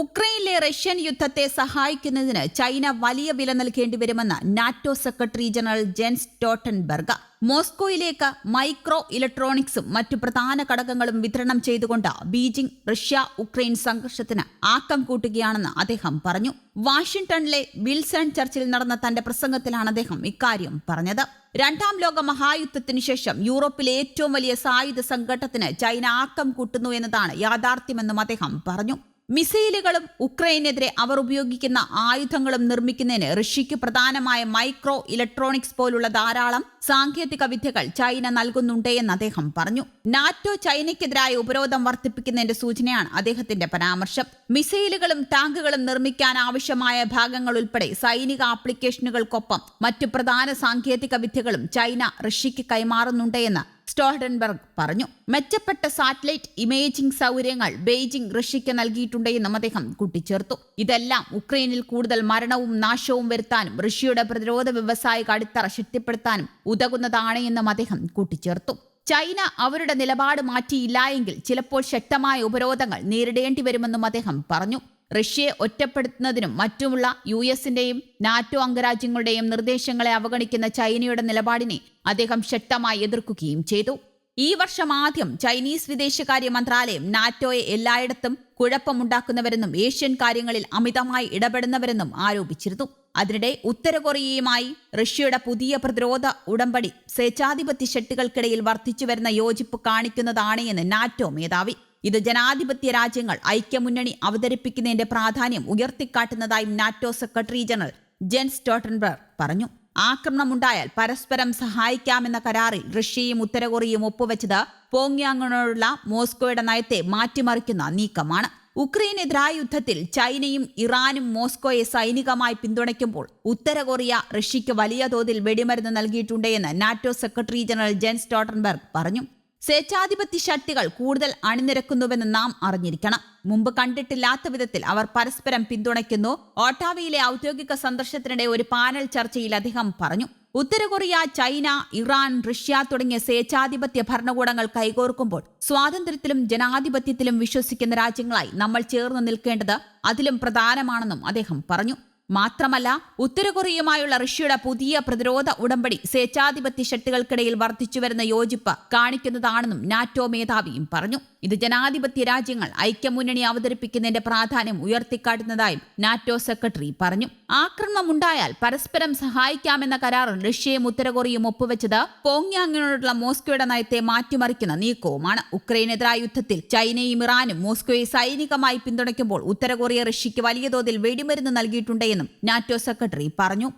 ഉക്രൈനിലെ Russian യുദ്ധത്തെ സഹായിക്കുന്നതിന് China വലിയ വില നൽകേണ്ടി വരുമെന്ന് NATO secretary general Jens Stoltenberg മോസ്കോയിലേക്ക് micro ഇലക്ട്രോണിക്സും മറ്റു പ്രധാന ഘടകങ്ങളും വിതരണം ചെയ്തുകൊണ്ട് ബീജിംഗ് റഷ്യ ഉക്രൈൻ സംഘർഷത്തിന് ആക്കം കൂട്ടുകയാണെന്ന് അദ്ദേഹം പറഞ്ഞു. വാഷിംഗ്ടണിലെ വിൽസൺ ചർച്ചിൽ നടന്ന തന്റെ പ്രസംഗത്തിലാണ് അദ്ദേഹം ഇക്കാര്യം പറഞ്ഞത്. രണ്ടാം ലോക മഹായുദ്ധത്തിനു ശേഷം യൂറോപ്പിലെ ഏറ്റവും വലിയ സായുധ സംഘട്ടത്തിന് ചൈന ആക്കം കൂട്ടുന്നു എന്നതാണ് യാഥാർത്ഥ്യമെന്നും അദ്ദേഹം പറഞ്ഞു. മിസൈലുകളും ഉക്രൈനെതിരെ അവർ ഉപയോഗിക്കുന്ന ആയുധങ്ങളും നിർമ്മിക്കുന്നതിന് റഷ്യയ്ക്ക് പ്രധാനമായ മൈക്രോ ഇലക്ട്രോണിക്സ് പോലുള്ള ധാരാളം സാങ്കേതിക വിദ്യകൾ ചൈന നൽകുന്നുണ്ട് എന്ന് അദ്ദേഹം പറഞ്ഞു. നാറ്റോ ചൈനയ്ക്കെതിരായ ഉപരോധം വർദ്ധിപ്പിക്കുന്നതിന്റെ സൂചനയാണ് അദ്ദേഹത്തിന്റെ പരാമർശം. മിസൈലുകളും ടാങ്കുകളും നിർമ്മിക്കാൻ ആവശ്യമായ ഭാഗങ്ങൾ ഉൾപ്പെടെ സൈനിക ആപ്ലിക്കേഷനുകൾക്കൊപ്പം മറ്റു പ്രധാന സാങ്കേതിക വിദ്യകളും ചൈന റഷ്യയ്ക്ക് കൈമാറുന്നുണ്ട് എന്ന് സ്റ്റോൾഡൻബർഗ് പറഞ്ഞു മെച്ചപ്പെട്ട സാറ്റലൈറ്റ് ഇമേജിംഗ് സൗകര്യങ്ങൾ ബെയ്ജിംഗ് റഷ്യയ്ക്ക് നൽകിയിട്ടുണ്ട് എന്നും അദ്ദേഹം കൂട്ടിച്ചേർത്തു. ഇതെല്ലാം ഉക്രൈനിൽ കൂടുതൽ മരണവും നാശവും വരുത്താനും റഷ്യയുടെ പ്രതിരോധ വ്യവസായിക അടിത്തറ ശക്തിപ്പെടുത്താനും ഉതകുന്നതാണ് എന്നും അദ്ദേഹം കൂട്ടിച്ചേർത്തു. ചൈന അവരുടെ നിലപാട് മാറ്റിയില്ല എങ്കിൽ ചിലപ്പോൾ ശക്തമായ ഉപരോധങ്ങൾ നേരിടേണ്ടി വരുമെന്നും അദ്ദേഹം പറഞ്ഞു. റഷ്യയെ ഒറ്റപ്പെടുത്തുന്നതിനും മറ്റുമുള്ള യു എസിന്റെയും നാറ്റോ അംഗരാജ്യങ്ങളുടെയും നിർദ്ദേശങ്ങളെ അവഗണിക്കുന്ന ചൈനയുടെ നിലപാടിനെ അദ്ദേഹം ശക്തമായി എതിർക്കുകയും ചെയ്തു. ഈ വർഷം ആദ്യം ചൈനീസ് വിദേശകാര്യ മന്ത്രാലയം നാറ്റോയെ എല്ലായിടത്തും കുഴപ്പമുണ്ടാക്കുന്നവരെന്നും ഏഷ്യൻ കാര്യങ്ങളിൽ അമിതമായി ഇടപെടുന്നവരെന്നും ആരോപിച്ചിരുന്നു. അതിനിടെ ഉത്തര കൊറിയയുമായി റഷ്യയുടെ പുതിയ പ്രതിരോധ ഉടമ്പടി സ്വേച്ഛാധിപത്യ ശക്തികൾക്കിടയിൽ വർദ്ധിച്ചുവരുന്ന യോജിപ്പ് കാണിക്കുന്നതാണ് എന്ന് നാറ്റോ മേധാവി ഇത് ജനാധിപത്യ രാജ്യങ്ങൾ ഐക്യമുന്നണി അവതരിപ്പിക്കുന്നതിന്റെ പ്രാധാന്യം ഉയർത്തിക്കാട്ടുന്നതായും NATO secretary general Jens Stoltenberg പറഞ്ഞു. ആക്രമണമുണ്ടായാൽ പരസ്പരം സഹായിക്കാമെന്ന കരാറിൽ റഷ്യയും ഉത്തരകൊറിയയും ഒപ്പുവെച്ചത് പോങ്യാങ്ങിനോടുള്ള മോസ്കോയുടെ നയത്തെ മാറ്റിമറിക്കുന്ന നീക്കമാണ്. ഉക്രൈനെതിരായ യുദ്ധത്തിൽ ചൈനയും ഇറാനും മോസ്കോയെ സൈനികമായി പിന്തുണയ്ക്കുമ്പോൾ ഉത്തര കൊറിയ റഷ്യയ്ക്ക് വലിയ തോതിൽ വെടിമരുന്ന് നൽകിയിട്ടുണ്ട് എന്ന് NATO secretary general Jens Stoltenberg പറഞ്ഞു. സ്വേച്ഛാധിപത്യ ശക്തികൾ കൂടുതൽ അണിനിരക്കുന്നുവെന്ന് നാം അറിഞ്ഞിരിക്കണം. മുമ്പ് കണ്ടിട്ടില്ലാത്ത വിധത്തിൽ അവർ പരസ്പരം പിന്തുണയ്ക്കുന്നു. ഓട്ടാവയിലെ ഔദ്യോഗിക സന്ദർശനത്തിനിടെ ഒരു പാനൽ ചർച്ചയിൽ അദ്ദേഹം പറഞ്ഞു. ഉത്തര കൊറിയ ചൈന ഇറാൻ റഷ്യ തുടങ്ങിയ സ്വേച്ഛാധിപത്യ ഭരണകൂടങ്ങൾ കൈകോർക്കുമ്പോൾ സ്വാതന്ത്ര്യത്തിലും ജനാധിപത്യത്തിലും വിശ്വസിക്കുന്ന രാജ്യങ്ങളായി നമ്മൾ ചേർന്ന് നിൽക്കേണ്ടത് അതിലും പ്രധാനമാണെന്നും അദ്ദേഹം പറഞ്ഞു. മാത്രമല്ല ഉത്തര കൊറിയയുമായുള്ള റഷ്യയുടെ പുതിയ പ്രതിരോധ ഉടമ്പടി സ്വേച്ഛാധിപത്യ ശക്തികൾക്കിടയിൽ വർദ്ധിച്ചുവരുന്ന യോജിപ്പ് കാണിക്കുന്നതാണെന്നും നാറ്റോ മേധാവിയും പറഞ്ഞു. ഇത് ജനാധിപത്യ രാജ്യങ്ങൾ ഐക്യമുന്നണി അവതരിപ്പിക്കുന്നതിന്റെ പ്രാധാന്യം ഉയർത്തിക്കാട്ടുന്നതായും നാറ്റോ സെക്രട്ടറി പറഞ്ഞു. ആക്രമണമുണ്ടായാൽ പരസ്പരം സഹായിക്കാമെന്ന കരാറിൽ റഷ്യയും ഉത്തരകൊറിയയും ഒപ്പുവെച്ചത് പോങ്യാങ്ങിനോടുള്ള മോസ്കോയുടെ നയത്തെ മാറ്റിമറിക്കുന്ന നീക്കവുമാണ്. ഉക്രൈനെതിരായ യുദ്ധത്തിൽ ചൈനയും ഇറാനും മോസ്കോയെ സൈനികമായി പിന്തുണയ്ക്കുമ്പോൾ ഉത്തരകൊറിയ റഷ്യയ്ക്ക് വലിയ തോതിൽ വെടിമരുന്ന് നൽകിയിട്ടുണ്ടെന്നും നാറ്റോ സെക്രട്ടറി പറഞ്ഞു.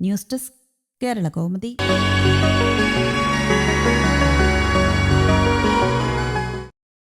News desk Kerala Kaumudi.